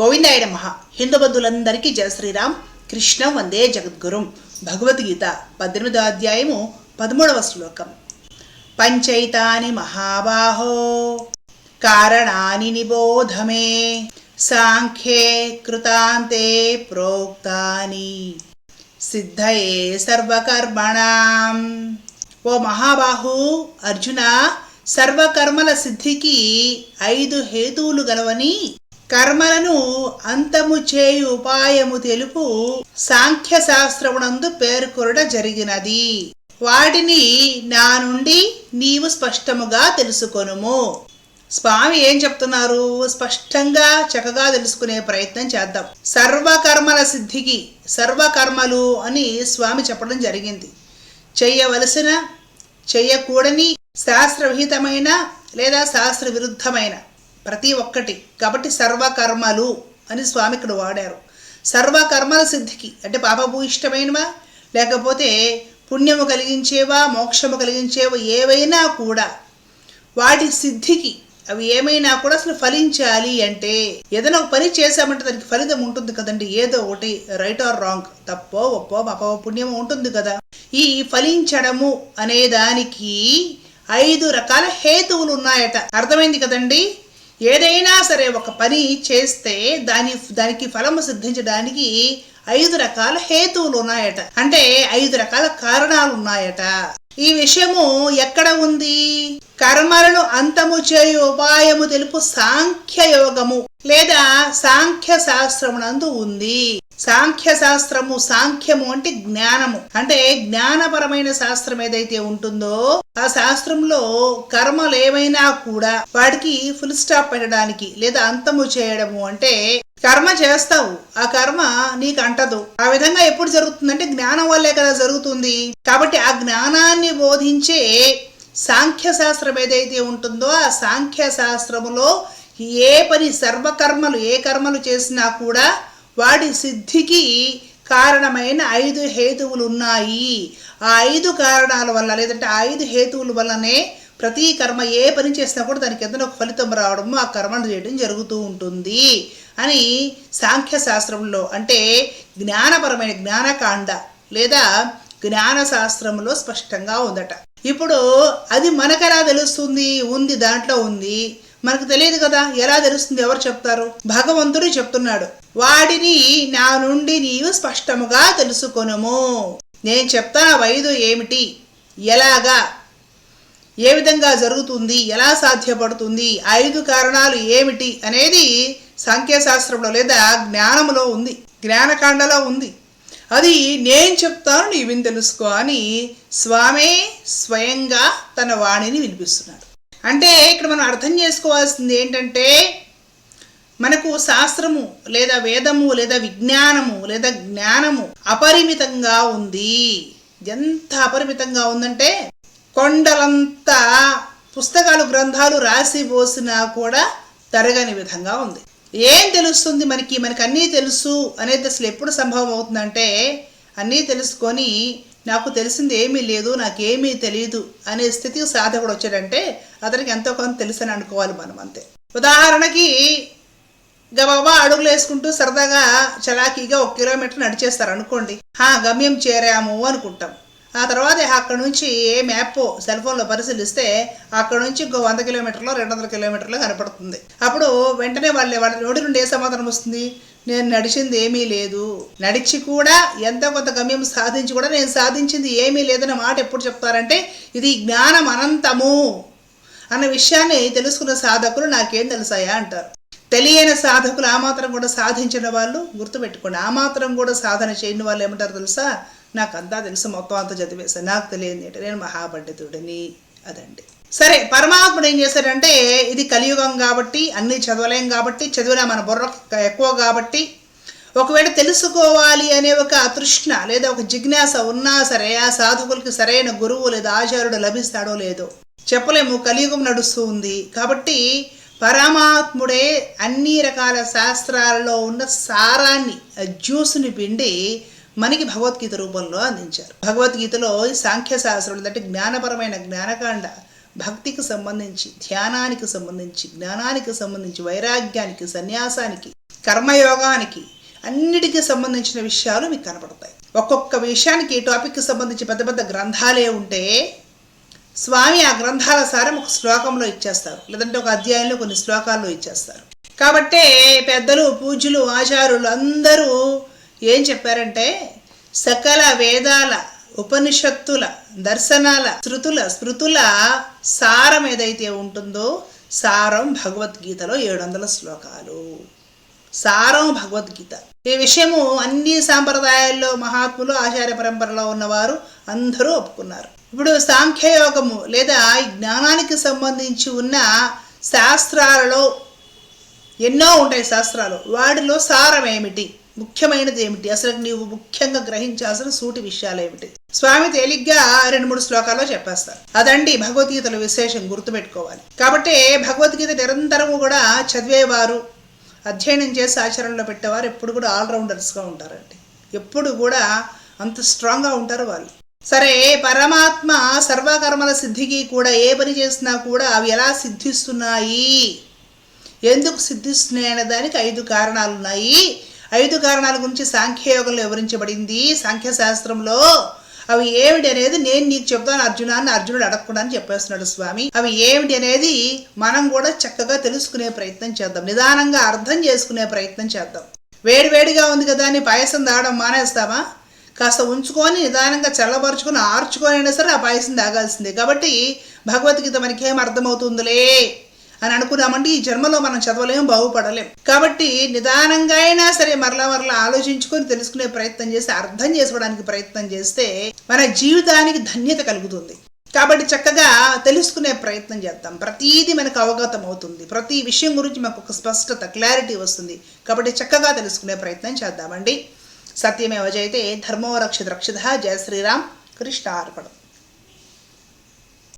గోవిందాయ నమ. హిందూ బంధువులందరికీ జయ శ్రీరామ్. కృష్ణం వందే జగద్గురుం. భగవద్గీత పద్దెనిమిదో అధ్యాయము పదమూడవ శ్లోకం. పంచైతాని మహాబాహో. కారణాని నిబోధమే. సాంఖ్యే కృతాంతే ప్రోక్తాని. సిద్ధయే సర్వకర్మణాం. ఓ మహాబాహు అర్జున సర్వకర్మల సిద్ధికి ఐదు హేతువులు గలవని కర్మలను అంతము చేయు ఉపాయము తెలుపు సాంఖ్య శాస్త్రమునందు పేర్కొనడ జరిగినది. వాటిని నా నుండి నీవు స్పష్టముగా తెలుసుకొనుము. స్వామి ఏం చెప్తున్నారు? స్పష్టంగా చక్కగా తెలుసుకునే ప్రయత్నం చేద్దాం. సర్వకర్మల సిద్ధికి సర్వకర్మలు అని స్వామి చెప్పడం జరిగింది. చెయ్యవలసిన చెయ్యకూడని శాస్త్రవిహితమైన లేదా శాస్త్ర విరుద్ధమైన ప్రతి ఒక్కటి. కాబట్టి సర్వకర్మలు అని స్వామి ఇక్కడ వాడారు. సర్వకర్మల సిద్ధికి అంటే పాపభూయిష్టమైనవా? లేకపోతే పుణ్యము కలిగించేవా? మోక్షము కలిగించేవా? ఏవైనా కూడా. వాటి సిద్ధికి అవి ఏమైనా కూడా అసలు ఫలించాలి అంటే ఏదైనా ఒక పని చేశామంటే దానికి ఫలితం ఉంటుంది కదండి. ఏదో ఒకటి రైట్ ఆర్ రాంగ్ తప్పో ఒప్పో పాపో పుణ్యమో ఉంటుంది కదా. ఈ ఫలించడము అనే దానికి ఐదు రకాల హేతువులు ఉన్నాయట. అర్థమైంది కదండి? ఏదైనా సరే ఒక పని చేస్తే దాని దానికి ఫలము సిద్ధించడానికి ఐదు రకాల హేతువులు ఉన్నాయట. అంటే ఐదు రకాల కారణాలు ఉన్నాయట. ఈ విషయము ఎక్కడ ఉంది? కర్మలను అంతము చేయు ఉపాయము తెలుపు సాంఖ్య యోగము లేదా సాంఖ్య శాస్త్రమునందు ఉంది. సాంఖ్య శాస్త్రము సాంఖ్యము అంటే జ్ఞానము. అంటే జ్ఞానపరమైన శాస్త్రం ఏదైతే ఉంటుందో ఆ శాస్త్రంలో కర్మలు ఏమైనా కూడా వాటికి ఫుల్ స్టాప్ పెట్టడానికి లేదా అంతము చేయడము అంటే కర్మ చేస్తావు. ఆ కర్మ నీకు అంటదు. ఆ విధంగా ఎప్పుడు జరుగుతుందంటే జ్ఞానం వల్లే కదా జరుగుతుంది. కాబట్టి ఆ జ్ఞానాన్ని బోధించే సాంఖ్య శాస్త్రం ఏదైతే ఉంటుందో ఆ సాంఖ్య శాస్త్రములో ఏ పని సర్వకర్మలు ఏ కర్మలు చేసినా కూడా వాటి సిద్ధికి కారణమైన ఐదు హేతువులు ఉన్నాయి. ఆ ఐదు కారణాల వల్ల లేదంటే ఐదు హేతువుల వల్లనే ప్రతి కర్మ ఏ పని చేసినా కూడా దానికి ఏదైనా ఒక ఫలితం రావడము ఆ కర్మను చేయడం జరుగుతూ ఉంటుంది అని సాంఖ్య శాస్త్రంలో అంటే జ్ఞానపరమైన జ్ఞానకాండ లేదా జ్ఞాన శాస్త్రంలో స్పష్టంగా ఉందట. ఇప్పుడు అది మనకెలా తెలుస్తుంది? ఉంది దాంట్లో ఉంది. మనకు తెలియదు కదా ఎలా తెలుస్తుంది ఎవరు చెప్తారు? భగవంతుడు చెప్తున్నాడు. వాడిని నా నుండి నీవు స్పష్టముగా తెలుసుకొనుము. నేను చెప్తాను వైదు ఏమిటి? ఎలాగా? ఏ విధంగా జరుగుతుంది? ఎలా సాధ్యపడుతుంది? ఐదు కారణాలు ఏమిటి? అనేది సాంఖ్యశాస్త్రంలో లేదా జ్ఞానములో ఉంది. జ్ఞానకాండలో ఉంది. అది నేను చెప్తాను నీవిని తెలుసుకో అని స్వామే స్వయంగా తన వాణిని వినిపిస్తున్నాడు. అంటే ఇక్కడ మనం అర్థం చేసుకోవాల్సింది ఏంటంటే మనకు శాస్త్రము లేదా వేదము లేదా విజ్ఞానము లేదా జ్ఞానము అపరిమితంగా ఉంది. ఎంత అపరిమితంగా ఉందంటే కొండలంత పుస్తకాలు గ్రంథాలు రాసి పోసినా కూడా తరగని విధంగా ఉంది. ఏం తెలుస్తుంది మనకి? మనకి అన్నీ తెలుసు అనేది అసలు ఎప్పుడు సంభవం అవుతుందంటే అన్నీ తెలుసుకొని నాకు తెలిసింది ఏమీ లేదు నాకేమీ తెలియదు అనే స్థితికి సాధకుడు వచ్చాడంటే అతనికి ఎంతో కొంత తెలుసని అనుకోవాలి మనం అంతే. ఉదాహరణకి గబాబా అడుగులు వేసుకుంటూ సరదాగా చలాకీగా ఒక కిలోమీటర్ నడిచేస్తారు అనుకోండి హా గమ్యం చేరాము అనుకుంటాం. ఆ తర్వాత అక్కడ నుంచి ఏ మ్యాప్ సెల్ ఫోన్లో పరిశీలిస్తే అక్కడ నుంచి ఇంకో వంద కిలోమీటర్లో రెండు వందల కిలోమీటర్లో కనపడుతుంది. అప్పుడు వెంటనే వాళ్ళ వాళ్ళ నోటి నుండి ఏ సమాధానం వస్తుంది? నేను నడిచింది ఏమీ లేదు. నడిచి కూడా ఎంత కొంత గమ్యం సాధించి కూడా నేను సాధించింది ఏమీ లేదన్న మాట ఎప్పుడు చెప్తారంటే ఇది జ్ఞానం అనంతము అన్న విషయాన్ని తెలుసుకున్న సాధకులు నాకేం తెలుసాయా అంటారు. తెలియని సాధకులు ఆ మాత్రం కూడా సాధించిన వాళ్ళు గుర్తుపెట్టుకోండి. ఆ మాత్రం కూడా సాధన చేయని వాళ్ళు ఏమంటారు తెలుసా? నాకు అంతా తెలుసు మొత్తం అంతా చదివేసా నాకు తెలియదు నేను మహాపండితుడిని. అదండి. సరే పరమాత్ముడు ఏం చేశాడంటే ఇది కలియుగం కాబట్టి అన్నీ చదవలేం కాబట్టి చదివినా మన బుర్ర ఎక్కువ కాబట్టి ఒకవేళ తెలుసుకోవాలి అనే ఒక తృష్ణ లేదా ఒక జిజ్ఞాస ఉన్నా సరే ఆ సాధకులకి సరైన గురువు లేదా ఆచార్యుడు లభిస్తాడో లేదో. చెప్పలేము కలియుగం నడుస్తూ ఉంది కాబట్టి పరమాత్ముడే అన్ని రకాల శాస్త్రాలలో ఉన్న సారాన్ని ఆ జ్యూస్ని పిండి మనకి భగవద్గీత రూపంలో అందించారు. భగవద్గీతలో ఈ సాంఖ్య శాస్త్రం అంటే జ్ఞానపరమైన జ్ఞానకాండ భక్తికి సంబంధించి ధ్యానానికి సంబంధించి జ్ఞానానికి సంబంధించి వైరాగ్యానికి సన్యాసానికి కర్మయోగానికి అన్నిటికీ సంబంధించిన విషయాలు మీకు కనపడతాయి. ఒక్కొక్క విషయానికి టాపిక్కి సంబంధించి పెద్ద పెద్ద గ్రంథాలే ఉంటే స్వామి ఆ గ్రంథాల సారం ఒక శ్లోకంలో ఇచ్చేస్తారు. లేదంటే ఒక అధ్యాయంలో కొన్ని శ్లోకాల్లో ఇచ్చేస్తారు. కాబట్టే పెద్దలు పూజ్యులు ఆచారులు అందరూ ఏం చెప్పారంటే సకల వేదాల ఉపనిషత్తుల దర్శనాల శృతుల స్మృతుల సారం ఏదైతే ఉంటుందో సారం భగవద్గీతలో ఏడు వందల శ్లోకాలు. సారం భగవద్గీత. ఈ విషయము అన్ని సాంప్రదాయాల్లో మహాత్ములు ఆచార్య పరంపరలో ఉన్నవారు అందరూ ఒప్పుకున్నారు. ఇప్పుడు సాంఖ్యయోగము లేదా ఈ జ్ఞానానికి సంబంధించి ఉన్న శాస్త్రాలలో ఎన్నో ఉంటాయి శాస్త్రాలు. వాటిలో సారం ఏమిటి? ముఖ్యమైనది ఏమిటి? అసలు నీవు ముఖ్యంగా గ్రహించాల్సిన సూటి విషయాలు ఏమిటి? స్వామి తేలిగ్గా రెండు మూడు శ్లోకాల్లో చెప్పేస్తారు. అదండి భగవద్గీతల విశేషం గుర్తుపెట్టుకోవాలి. కాబట్టి భగవద్గీత నిరంతరము కూడా చదివేవారు అధ్యయనం చేసి ఆచరణలో పెట్టేవారు ఎప్పుడు కూడా ఆల్రౌండర్స్గా ఉంటారండి. ఎప్పుడు కూడా అంత స్ట్రాంగ్గా ఉంటారు వాళ్ళు. సరే పరమాత్మ సర్వకర్మల సిద్ధికి కూడా ఏ పని చేసినా కూడా అవి ఎలా సిద్ధిస్తున్నాయి? ఎందుకు సిద్ధిస్తున్నాయి అనే దానికి ఐదు కారణాలు ఉన్నాయి ఐదు కారణాల గురించి సాంఖ్యయోగంలో వివరించబడింది. సాంఖ్యశాస్త్రంలో అవి ఏమిటి అనేది నేను నీకు చెప్తాను అర్జునాన్ని అర్జునుడు అడగకుండా అని చెప్పేస్తున్నాడు స్వామి. అవి ఏమిటి అనేది మనం కూడా చక్కగా తెలుసుకునే ప్రయత్నం చేద్దాం. నిదానంగా అర్థం చేసుకునే ప్రయత్నం చేద్దాం. వేడివేడిగా ఉంది కదా అని పాయసం తాగడం మానేస్తామా? కాస్త ఉంచుకొని నిదానంగా చల్లబరుచుకొని ఆర్చుకొని అయినా సరే ఆ పాయసం తాగాల్సిందే. కాబట్టి భగవద్గీత మనకేం అర్థమవుతుందిలే? అని అనుకున్నామంటే ఈ జన్మలో మనం చదవలేం బాగుపడలేం. కాబట్టి నిదానంగా అయినా సరే మరలా మరలా ఆలోచించుకొని తెలుసుకునే ప్రయత్నం చేసి అర్థం చేసుకోవడానికి ప్రయత్నం చేస్తే మన జీవితానికి ధన్యత కలుగుతుంది. కాబట్టి చక్కగా తెలుసుకునే ప్రయత్నం చేద్దాం. ప్రతీది మనకు అవగతం అవుతుంది. ప్రతి విషయం గురించి మనకు ఒక స్పష్టత క్లారిటీ వస్తుంది. కాబట్టి చక్కగా తెలుసుకునే ప్రయత్నం చేద్దామండి. సత్యమేవ వజైతే ధర్మో రక్షిత రక్షిత. జయ శ్రీరామ్. కృష్ణ అర్పణం